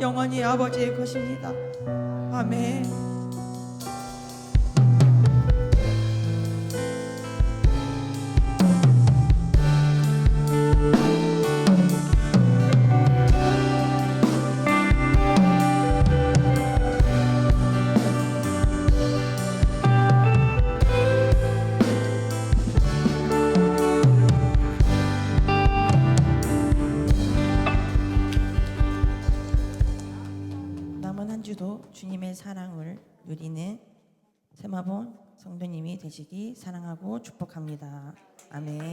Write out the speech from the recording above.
영원히 아버지의 것입니다. 아멘. 되시기 사랑하고 축복합니다. 아멘.